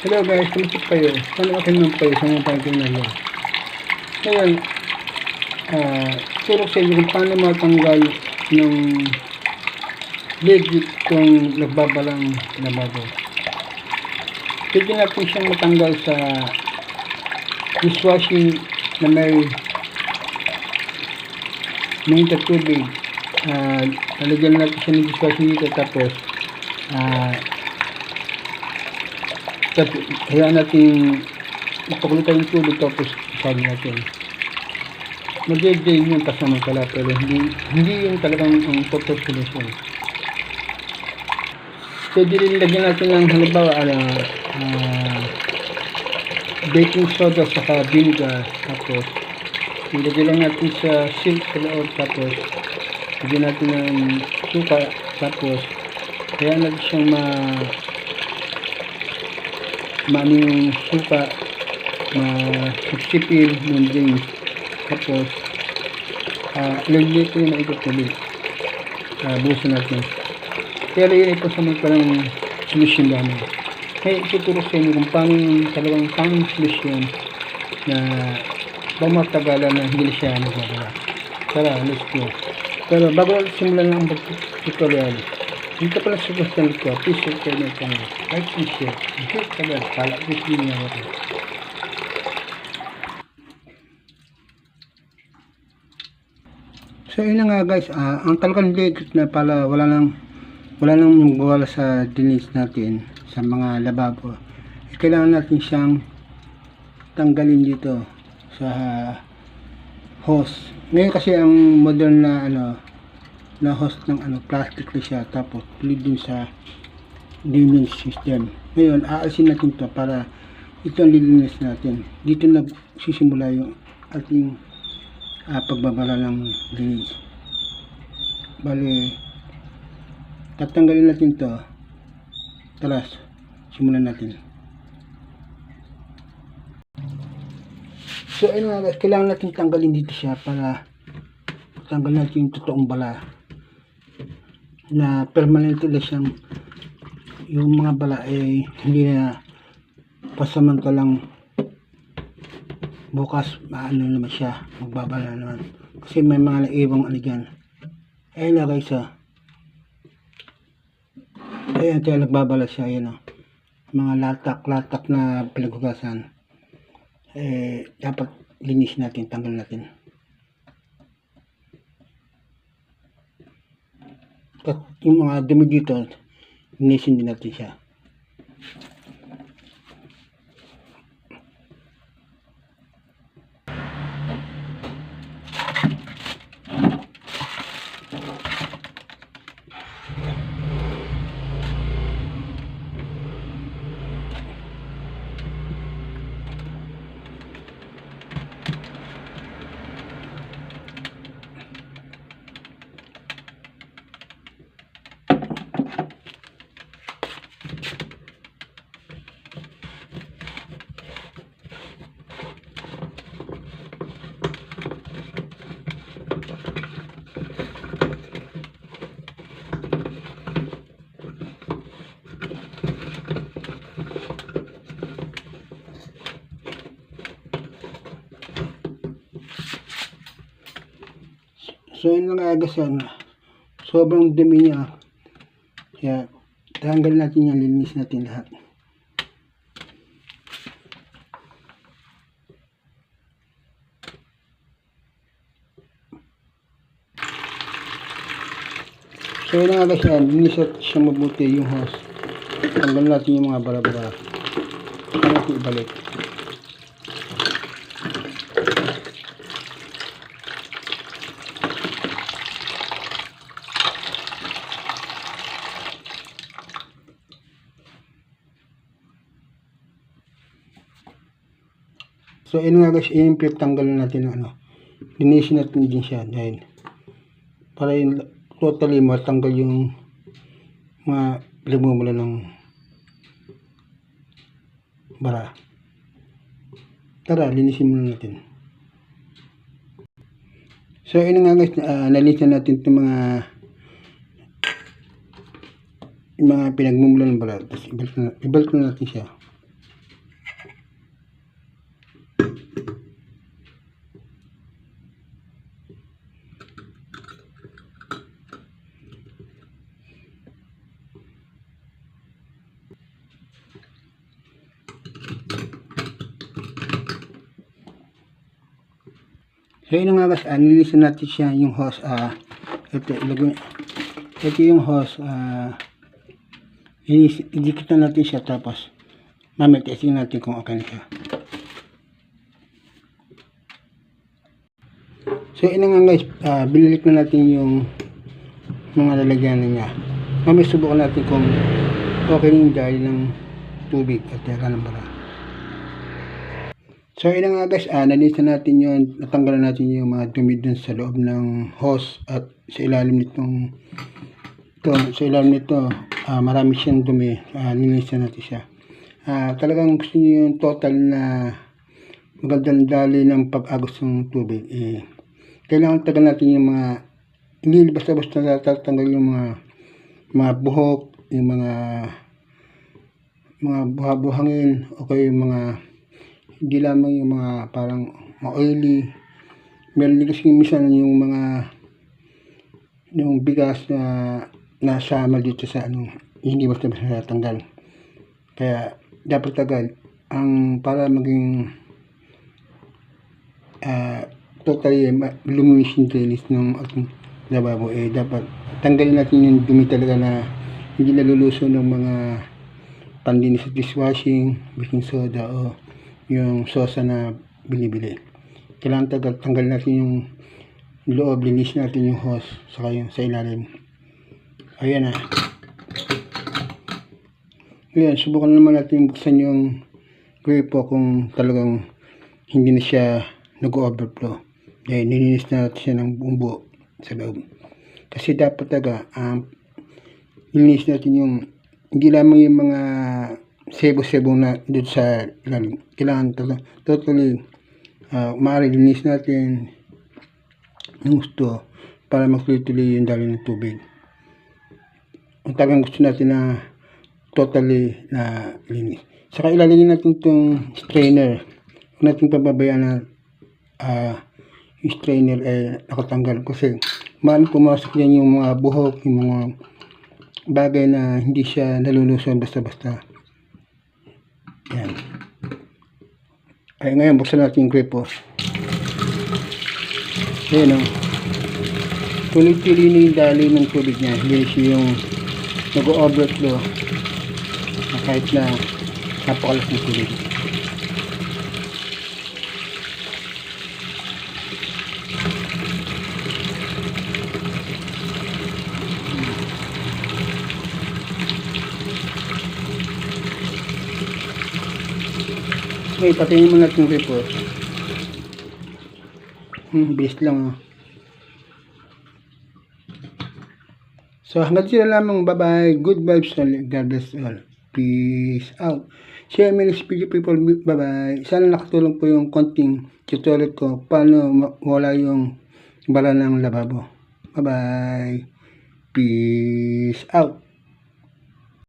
Hello guys, kumusta kayo? Sana okay naman kayo sa mga pagkain na. Ngayon, ah, turo sa inyo kung paano matanggal ng legit kung nagbabalang lababo. Pwede natin siyang matanggal sa dishwashing na may mainit at tubig. Ah, lalagyan natin siya ng dishwashing dito tapos ah, hayaan natin ipakulitan yung tubig tapos isabi natin. Mag-drain yung pasamantala pero hindi, hindi yung talagang ang total solution. Pwede rin lagyan natin ng halimbawa ano, ah, baking soda saka vinegar tapos ilagay lang natin sa sink sa loob tapos lagyan natin ng suka tapos hayaan natin siyang ma maano yung suka, masipsipin ng drinks. Tapos, ah, ilagay ko yung naikot ulit. Ah, buhusan natin. Pero yun ito sa mga parang solusyon namin. Kaya ituturo sa inyo kung paano yung talagang tamang solusyon na bamatagalan na hindi siya nagwawala. Tara, let's go. Pero bago simulan ang tutorial, ka pala sa channel ko, please subscribe my channel. Like and share. And hit the bell para update niyo ako. So yun na nga guys, ah, ang talagang legit na pala wala nang wala nang wala sa dinis natin sa mga lababo. Eh, kailangan natin siyang tanggalin dito sa hose. Ngayon kasi ang modern na ano na host ng ano plastic na siya tapos tuloy din sa drainage system. Ngayon, aalisin natin to para ito ang lilinis natin. Dito nagsisimula yung ating ah, pagbabala ng drainage. Bali, tatanggalin natin to. Talas, simulan natin. So, ayun nga guys, kailangan natin tanggalin dito siya para tanggal natin yung totoong bala na permanente na siyang yung mga bala ay hindi na pasamantalang bukas maano naman siya magbabala naman. Kasi may mga naiwang ano dyan. Ayun na guys ah. Ayun kaya nagbabala siya ayun ah. Mga latak latak na pinaghugasan. Eh dapat linis natin tanggal natin At yung mga dumi dito, linisin din natin siya. So yun lang agasan. Sobrang dumi niya. Kaya tanggal natin yan, linis natin lahat. So yun lang agasan, linis natin siya mabuti yung hose. Tanggal natin yung mga bara-bara. Natin ibalik. So, yun nga guys, i-improve tanggalin natin ano. Linisin natin din siya dahil para yung totally matanggal yung mga pinagmumula ng bara. Tara, linisin muna natin. So, yun nga guys, uh, nalisan natin itong mga yung mga pinagmumula ng bara. Tapos, ibalik na, ibalik na natin siya. So yun nga guys, uh, nililisan natin siya yung hose. ah ito, ilagay, ito yung hose. ah inis- idikit na natin siya tapos mamaya testing natin kung okay na siya. So yun nga guys, ah bililik na natin yung mga lalagyan niya. Mamaya subukan natin kung okay na yung dahil ng tubig at teka ng bara. So yun na nga guys, ah, nalista natin yun, natanggalan natin yung mga dumi dun sa loob ng hose at sa ilalim nitong ito, sa ilalim nito, ah, marami siyang dumi, ah, nilista natin siya. Ah, talagang gusto niyo yung total na magandang dali ng pag-agos ng tubig, eh, kailangan tagal natin yung mga, hindi basta-basta natatanggal yung mga, mga buhok, yung mga, mga buha-buhangin, o kaya yung mga, hindi lamang yung mga parang ma-oily. Meron din kasi minsan yung mga yung bigas na nasama dito sa ano, hindi basta basta natanggal. Kaya dapat agad ang para maging ah totally luminis yung linis ng ating lababo eh dapat tanggalin natin yung dumi talaga na hindi naluluso ng mga pandinis sa dishwashing, baking soda o yung sosa na binibili. Kailangan tagal, tanggal natin yung loob, linis natin yung hose saka yung sa ilalim. Ayan na. Ayan, subukan naman natin buksan yung gripo kung talagang hindi na siya nag-overflow. Dahil nilinis na natin siya ng buong buo sa loob. Kasi dapat taga, um, nilinis natin yung hindi lamang yung mga sebo-sebo na dito sa ilalim. Kailangan talaga totally uh, maaari linis natin ng gusto para magtuloy-tuloy yung dali ng tubig. Ang tagang gusto natin na totally na linis. Saka ilalagay natin itong strainer. Huwag natin pababayaan na ah, yung strainer ay nakatanggal kasi maaaring pumasok yan yung mga buhok, yung mga bagay na hindi siya naluluson basta-basta. Yan. Ay, ngayon, buksan natin yung gripo. Ayan o. Tuloy-tuloy na yung dali ng tubig niya. Hindi siya yung nag-overflow na kahit na napakalas ng tubig. Okay, patayin mo natin yung report. Hmm, bilis lang oh. So hanggang sila lamang. Bye-bye. Good vibes and God bless all. Peace out. Share me this video people. Bye-bye. Sana nakatulong po yung konting tutorial ko paano wala yung bala ng lababo. Bye-bye. Peace out.